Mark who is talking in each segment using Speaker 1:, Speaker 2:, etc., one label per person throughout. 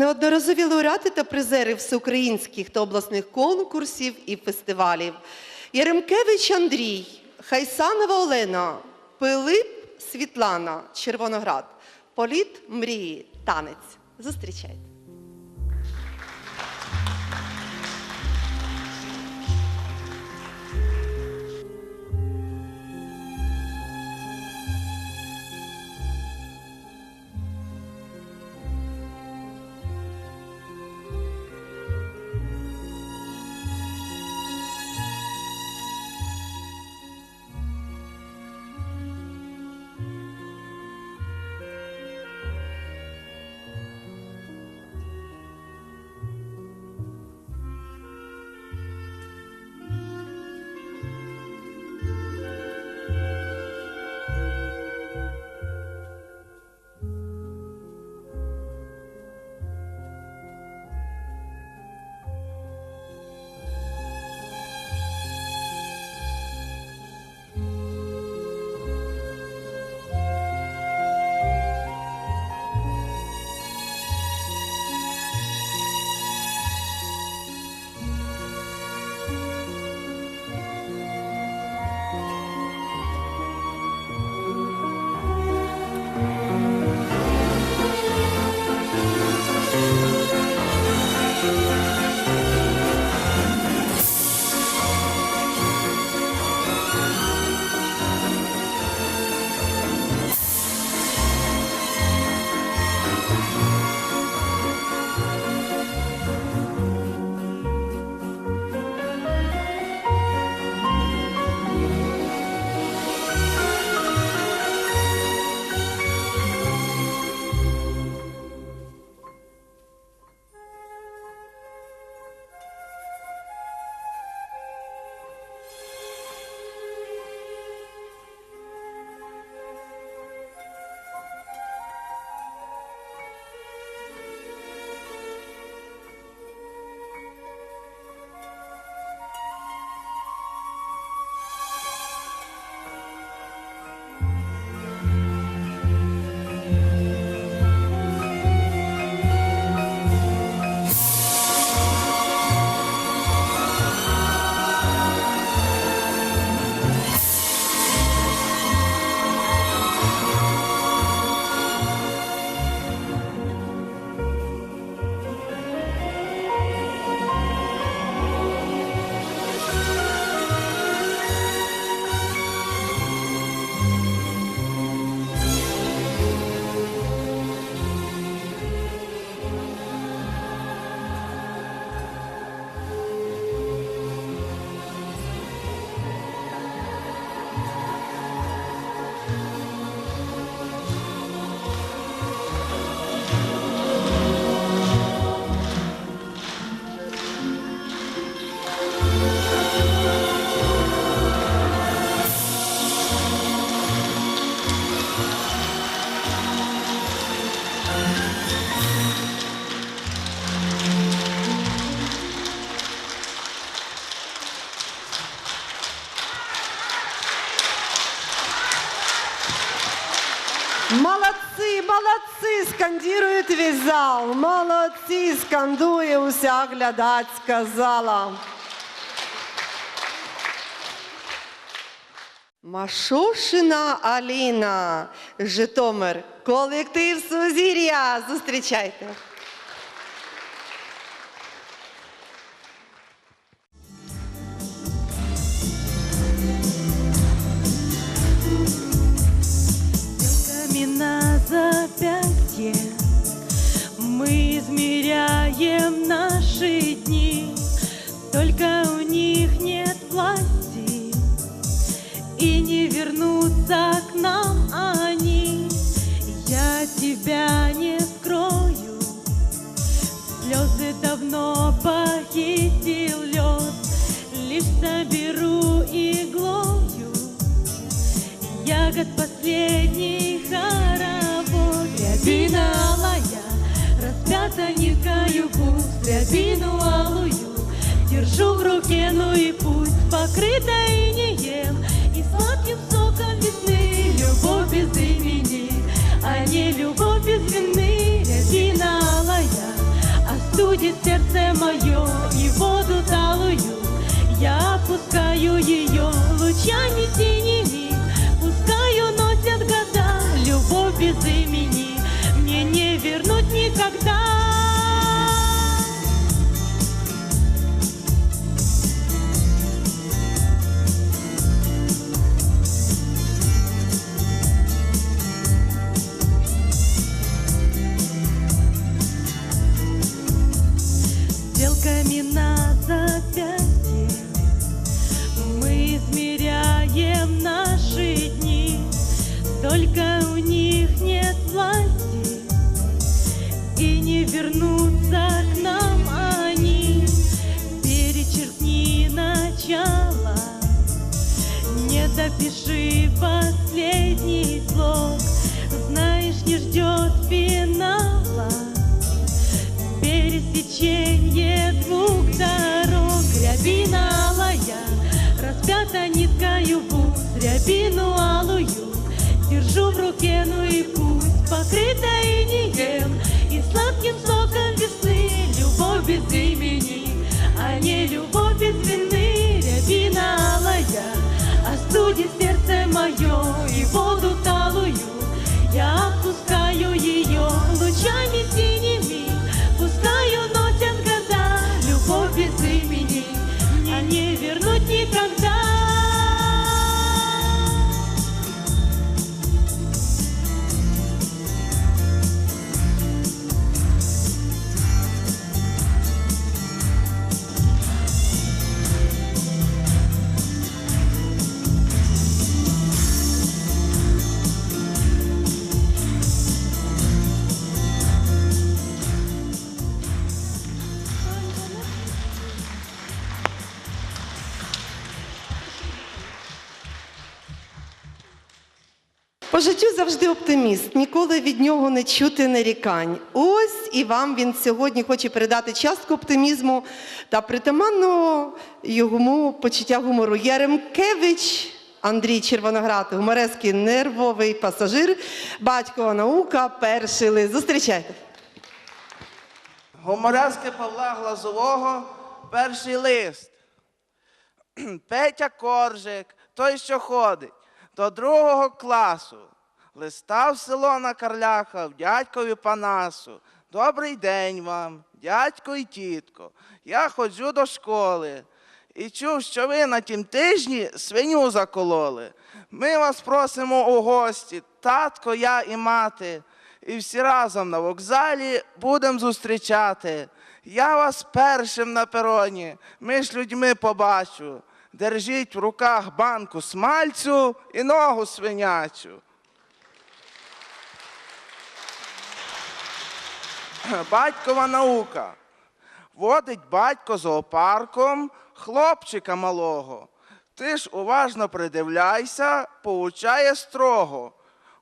Speaker 1: неодноразові лауреати та призери всеукраїнських та обласних конкурсів і фестивалів. Яремкевич Андрій, Хайсанова Олена, Пилип Світлана, Червоноград, Політ мрії, танець. Зустрічайте. Зал. Молодці, скандує уся глядацька зала. Машушина Аліна, Житомир, колектив Сузір'я. Зустрічайте.
Speaker 2: Тебя не скрою. Слезы давно похитил лед Лишь соберу иглою. Ягод последний хоровод. Рябина алая, распята ниткою пусть. Рябину алую держу в руке, ну и пусть Покрыта инеем и сладким соком весны Любовь без имени, а не любовь без вины финала я Остудит сердце мое и воду талую. Я опускаю ее лучами синими Пускаю носят года любовь без имени Мне не вернуть никогда допиши последний слог Знаешь, не ждет финала. Пересечение двух дорог. Рябина алая Распята ниткою бус Рябину алую Держу в руке, ну и пусть Покрыта инеем. И сладким соком весны Любовь без имени А не любовь без вернуть никогда
Speaker 1: По життю завжди оптиміст, ніколи від нього не чути нарікань. Ось і вам він сьогодні хоче передати частку оптимізму та притаманного йому почуття гумору. Яремкевич Андрій Червоноград, гуморезький нервовий пасажир, батько наука, перший лист. Зустрічайте.
Speaker 3: Гуморески Павла Глазового перший лист. Петя Коржик, той, що ходить, до другого класу. Листа в село на Карляха в дядькові Панасу. Добрий день вам, дядько і тітко. Я ходжу до школи. І чув, що ви на тім тижні свиню закололи. Ми вас просимо у гості, татко, я і мати. І всі разом на вокзалі будемо зустрічати. Я вас першим на пероні, між людьми побачу. Держіть в руках банку смальцю і ногу свинячу. Батькова наука. Водить батько зоопарком хлопчика малого. Ти ж уважно придивляйся, поучає строго.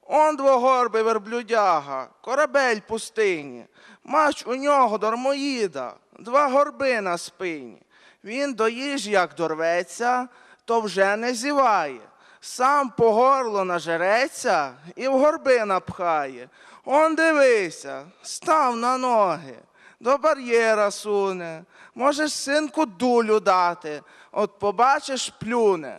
Speaker 3: Он двогорбий верблюдяга, корабель пустині. Мач у нього дармоїда, два горби на спині. Він до їжі, як дорветься, то вже не зіває. Сам по горло нажереться і в горби напхає. Он дивися, став на ноги, до бар'єра суне. Можеш синку дулю дати, от побачиш плюне.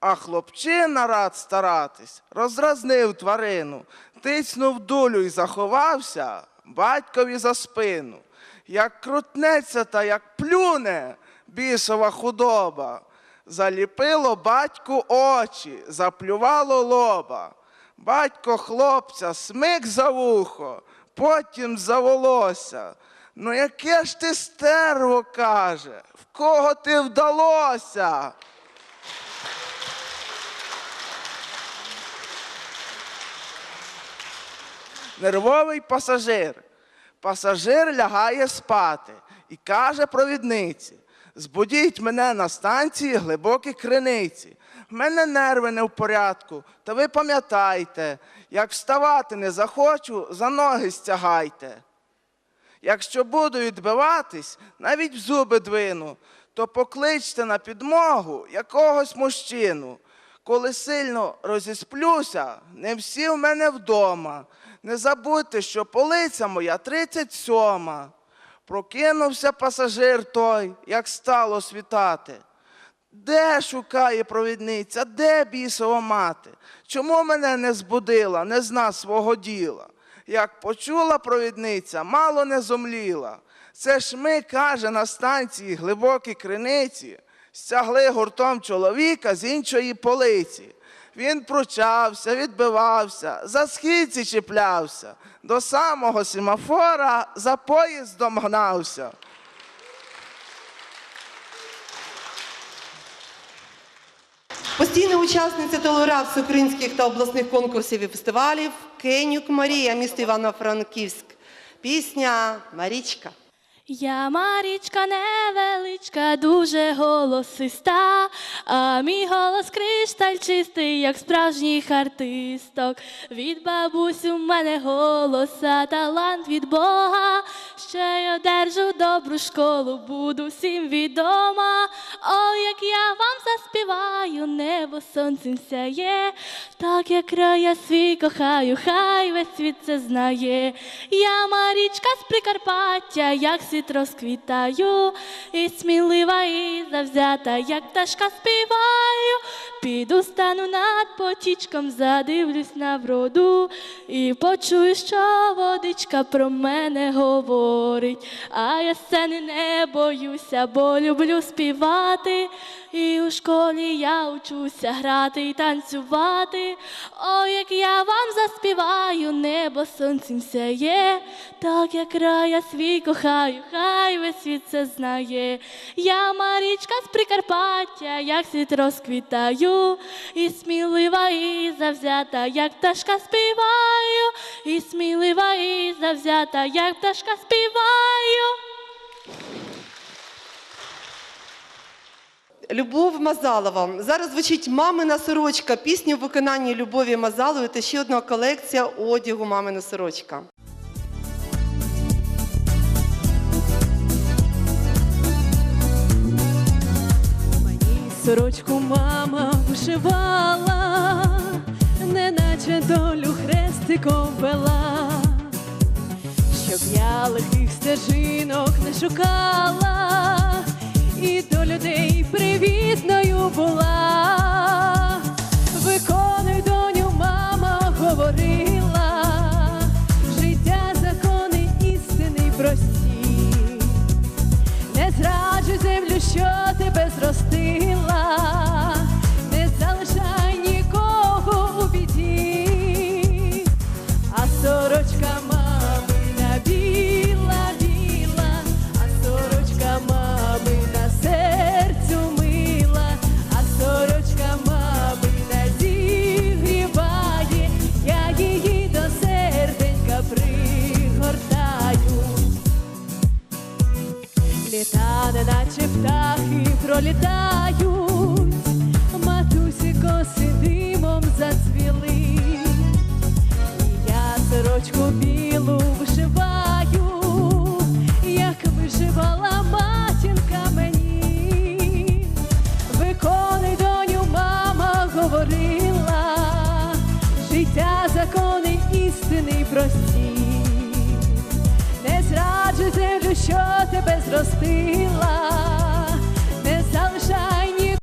Speaker 3: А хлопчина рад старатись, роздразнив тварину, тицнув дулю і заховався батькові за спину. Як крутнеться та як плюне бісова худоба, заліпило батьку очі, заплювало лоба. Батько хлопця смик за вухо, потім за волосся. Ну яке ж ти стерво каже, в кого ти вдалося? Нервовий пасажир. Пасажир лягає спати і каже провідниці: збудіть мене на станції глибокі криниці. В мене нерви не в порядку, та ви пам'ятайте, як вставати не захочу, за ноги стягайте. Якщо буду відбиватись, навіть в зуби двину, то покличте на підмогу якогось мужчину. Коли сильно розісплюся, не всі в мене вдома. Не забудьте, що полиця моя 37. Прокинувся пасажир той, як стало світати. Де шукає провідниця, де бісова мати? Чому мене не збудила, не зна свого діла? Як почула провідниця, мало не зомліла. Це ж ми, каже, на станції глибокі криниці, стягли гуртом чоловіка з іншої полиці. Він пручався, відбивався, за східці чіплявся, до самого семафора за поїздом гнався.
Speaker 1: Постійна учасниця та лауреат всеукраїнських та обласних конкурсів і фестивалів Кенюк Марія, місто Івано-Франківськ. Пісня Марічка.
Speaker 4: Я Марічка невеличка, дуже голосиста, а мій голос кришталь чистий, як справжніх артисток. Від бабусь у мене голоса, талант від Бога. Ще й одержу добру школу, буду всім відома. О, як я вам заспіваю, небо сонцем сяє, так як края свій кохаю, хай весь світ це знає. Я Марічка з Прикарпаття, як світ розквітаю, і смілива, і завзята, як пташка співаю. Піду стану над потічком, задивлюсь на вроду, і почую, що водичка про мене говорить. А я сцени не боюся, бо люблю співати. І у школі я учуся грати і танцювати. О, як я вам заспіваю, небо сонцем сяє, так як рая свій кохаю, хай весь світ це знає. Я Марічка з Прикарпаття, як світ розквітаю, і смілива, і завзята, як пташка співаю, і смілива, і завзята, як пташка співаю.
Speaker 1: Любов Мазалова. Зараз звучить мамина сорочка, пісня в виконанні Любові Мазалової та ще одна колекція одягу Мамина сорочка.
Speaker 4: Сорочку мама вишивала, неначе долю хрестиком вела, щоб я лихих стежинок не шукала, і до людей привітною була. Виконуй доню, мама говорила, життя закони істини прості. Не зраджуй землю, що тебе зростила, сорочку білу вишиваю, як вишивала матінка мені. Виконуй доню, мама говорила, життя закони істини прості. Не зраджуй землю, що тебе зростила,